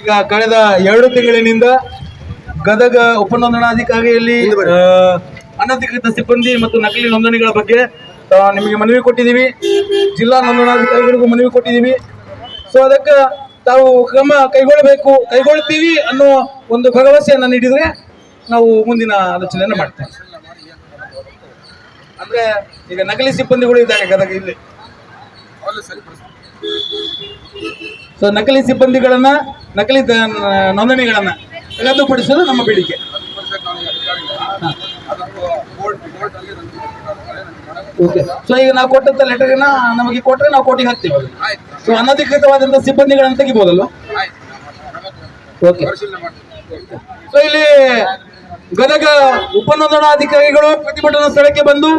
ಈಗ ಕಳೆದ ಎರಡು ತಿಂಗಳಿನಿಂದ ಗದಗ ಉಪನೋಂದಣಾಧಿಕಾರಿಯಲ್ಲಿ ನೋಂದಣಾಧಿಕಾರಿಯಲ್ಲಿ ಅನಧಿಕೃತ ಸಿಬ್ಬಂದಿ ಮತ್ತು ನಕಲಿ ನೋಂದಣಿಗಳ ಬಗ್ಗೆ ನಿಮಗೆ ಮನವಿ ಕೊಟ್ಟಿದ್ದೀವಿ. ಜಿಲ್ಲಾ ನೋಂದಣಾಧಿಕಾರಿಗಳಿಗೂ ಮನವಿ ಕೊಟ್ಟಿದ್ದೀವಿ. ಸೊ ಅದಕ್ಕೆ ತಾವು ಕ್ರಮ ಕೈಗೊಳ್ಳಬೇಕು ಕೈಗೊಳ್ತೀವಿ ಅನ್ನೋ ಒಂದು ಭರವಸೆಯನ್ನು ನೀಡಿದರೆ ನಾವು ಮುಂದಿನ ಆಲೋಚನೆಯನ್ನು ಮಾಡ್ತೇವೆ. ಅಂದ್ರೆ ಈಗ ನಕಲಿ ಸಿಬ್ಬಂದಿಗಳು ಇದ್ದಾರೆ ಗದಗ ಇಲ್ಲಿ. ಸೊ ನಕಲಿ ಸಿಬ್ಬಂದಿಗಳನ್ನ, ನಕಲಿ ನೋಂದಣಿಗಳನ್ನ ರದ್ದುಪಡಿಸೋದು ನಮ್ಮ ಬೇಡಿಕೆ. ಓಕೆ ಸೊ ಈಗ ನಾವು ಕೊಟ್ಟಂತ ಲೆಟರ್ನ ನಮಗೆ ಕೊಟ್ಟರೆ ನಾವು ಕೋಟಿಗೆ ಹಾಕ್ತೀವಿ. ಸೊ ಅನಧಿಕೃತವಾದಂಥ ಸಿಬ್ಬಂದಿಗಳನ್ನು ತೆಗಿಬೋದಲ್ವ? ಓಕೆ ಸೊ ಇಲ್ಲಿ ಗದಗ ಉಪನೋಂದಣಾಧಿಕಾರಿಗಳು ಪ್ರತಿಭಟನಾ ಸ್ಥಳಕ್ಕೆ ಬಂದು.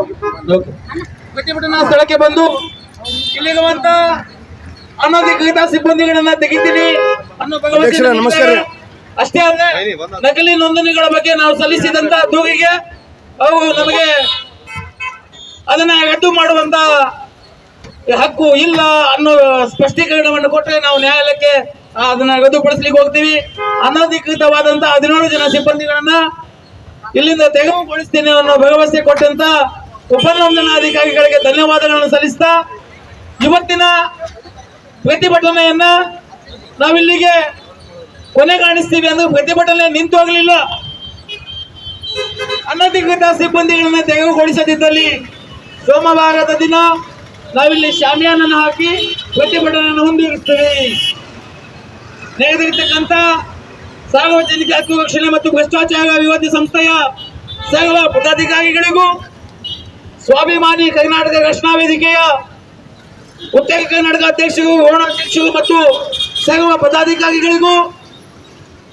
ಪ್ರತಿಭಟನಾ ಸ್ಥಳಕ್ಕೆ ಬಂದು, ಇಲ್ಲಿರುವಂತ ಅನಧಿಕೃತ ಸಿಬ್ಬಂದಿಗಳನ್ನ ತೆಗಿತೀನಿ. ಅಧ್ಯಕ್ಷರೇ, ನಮಸ್ಕಾರ. ಅಷ್ಟೇ ಅಲ್ಲದೆ ನಕಲಿ ನೋಂದಣಿಗಳ ಬಗ್ಗೆ ನಾವು ಸಲ್ಲಿಸಿದಂತ ದೂರಿಗೆ ಅವು ನಮಗೆ ಅದನ್ನ ರದ್ದು ಮಾಡುವಂತ ಹಕ್ಕು ಇಲ್ಲ ಅನ್ನೋ ಸ್ಪಷ್ಟೀಕರಣವನ್ನು ಕೊಟ್ಟರೆ ನಾವು ನ್ಯಾಯಾಲಯಕ್ಕೆ ಅದನ್ನ ರದ್ದುಪಡಿಸ್ಲಿಕ್ಕೆ ಹೋಗ್ತೀವಿ. ಅನಧಿಕೃತವಾದಂತ ಹದಿನೇಳು ಜನ ಸಿಬ್ಬಂದಿಗಳನ್ನ ಇಲ್ಲಿಂದ ತೆರವುಗೊಳಿಸ್ತೀನಿ ಅನ್ನೋ ಭರವಸೆ ಕೊಟ್ಟಂತ ಉಪನೋಂದಣಾಧಿಕಾರಿಗಳಿಗೆ ಧನ್ಯವಾದಗಳನ್ನು ಸಲ್ಲಿಸ್ತಾ ಇವತ್ತಿನ ಪ್ರತಿಭಟನೆಯನ್ನ ನಾವಿಲ್ಲಿಗೆ ಕೊನೆಗಾಣಿಸ್ತೀವಿ ಅಂದ್ರೆ ಪ್ರತಿಭಟನೆ ನಿಂತು ಹೋಗಲಿಲ್ಲ. ಅನಧಿಕೃತ ಸಿಬ್ಬಂದಿಗಳನ್ನ ತೆರವುಗೊಳಿಸದಿದ್ದಲ್ಲಿ ಸೋಮವಾರದ ದಿನ ನಾವಿಲ್ಲಿ ಶಾಮಿಯಾನನ್ನು ಹಾಕಿ ಪ್ರತಿಭಟನೆಯನ್ನು ಹೊಂದಿರುತ್ತೇವೆ ನೆರೆದಿರ್ತಕ್ಕಂಥ ಸಾರ್ವಜನಿಕ ಹಕ್ಕು ರಕ್ಷಣೆ ಮತ್ತು ಭ್ರಷ್ಟಾಚಾರ ವಿರೋಧಿ ಸಂಸ್ಥೆಯ ಸರ್ವ ಪದಾಧಿಕಾರಿಗಳಿಗೂ ಸ್ವಾಭಿಮಾನಿ ಕರ್ನಾಟಕ ರಕ್ಷಣಾ ವೇದಿಕೆಯ ಉತ್ತರ ಕರ್ನಾಟಕ ಅಧ್ಯಕ್ಷರು ಅಧ್ಯಕ್ಷರು ಮತ್ತು ಸರ್ವ ಪದಾಧಿಕಾರಿಗಳಿಗೂ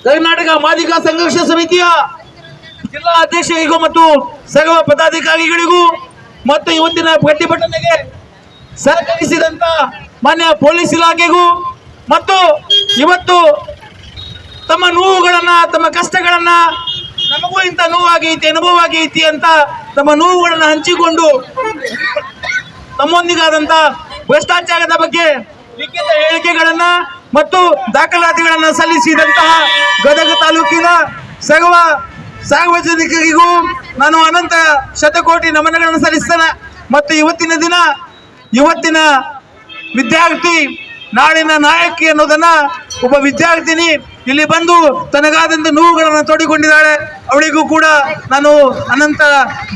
ಕರ್ನಾಟಕ ಮಾದಿಗ ಸಂಘರ್ಷ ಸಮಿತಿಯ ಜಿಲ್ಲಾ ಅಧ್ಯಕ್ಷರಿಗೂ ಮತ್ತು ಸರ್ವ ಪದಾಧಿಕಾರಿಗಳಿಗೂ ಮತ್ತು ಇವತ್ತಿನ ಪ್ರತಿಭಟನೆಗೆ ಸಹಕರಿಸಿದಂತ ಮಾನ್ಯ ಪೊಲೀಸ್ ಇಲಾಖೆಗೂ ಮತ್ತು ಇವತ್ತು ತಮ್ಮ ನೋವುಗಳನ್ನ, ತಮ್ಮ ಕಷ್ಟಗಳನ್ನ ನಮಗೂ ಇಂಥ ನೋವಾಗೈತಿ ಅನುಭವ ಆಗೈತಿ ಅಂತ ತಮ್ಮ ನೋವುಗಳನ್ನ ಹಂಚಿಕೊಂಡು ತಮ್ಮೊಂದಿಗಾದಂತ ಭ್ರಷ್ಟಾಚಾರದ ಬಗ್ಗೆ ಲಿಖಿತ ಹೇಳಿಕೆಗಳನ್ನ ಮತ್ತು ದಾಖಲಾತಿಗಳನ್ನ ಸಲ್ಲಿಸಿದಂತಹ ಗದಗ ತಾಲೂಕಿನ ಸರ್ವ ಸಾರ್ವಜನಿಕರಿಗೂ ನಾನು ಅನಂತ ಶತಕೋಟಿ ನಮನಗಳನ್ನು ಸಲ್ಲಿಸ್ತೇನೆ ಮತ್ತು ಇವತ್ತಿನ ದಿನ ಇವತ್ತಿನ ವಿದ್ಯಾರ್ಥಿ ನಾಡಿನ ನಾಯಕಿ ಅನ್ನೋದನ್ನ ಒಬ್ಬ ವಿದ್ಯಾರ್ಥಿನಿ ಇಲ್ಲಿ ಬಂದು ತನಗಾದಂತ ನೋವುಗಳನ್ನು ತೋಡಿಕೊಂಡಿದ್ದಾಳೆ. ಅವಳಿಗೂ ಕೂಡ ನಾನು ಅನಂತ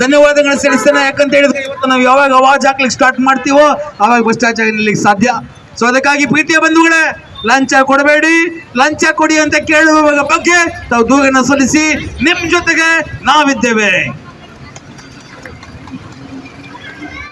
ಧನ್ಯವಾದಗಳನ್ನು ಸಲ್ಲಿಸ್ತೇನೆ. ಯಾಕಂತ ಹೇಳಿದ್ರೆ ಇವತ್ತು ನಾವು ಯಾವಾಗ ಅವಾಜ್ ಹಾಕ್ಲಿಕ್ಕೆ ಸ್ಟಾರ್ಟ್ ಮಾಡ್ತೀವೋ ಆವಾಗ ಭ್ರಷ್ಟಾಚಾರ ನಿಲ್ಲಿಕ್ಕೆ ಸಾಧ್ಯ. ಸೊ ಅದಕ್ಕಾಗಿ ಪ್ರೀತಿಯ ಬಂಧುಗಳೇ, ಲಂಚ ಕೊಡಬೇಡಿ. ಲಂಚ ಕೊಡಿ ಅಂತ ಕೇಳುವ ಬಗ್ಗೆ ತಾವು ದೂರನ್ನು ಸಲ್ಲಿಸಿ ನಿಮ್ಮ ಜೊತೆಗೆ ನಾವಿದ್ದೇವೆ.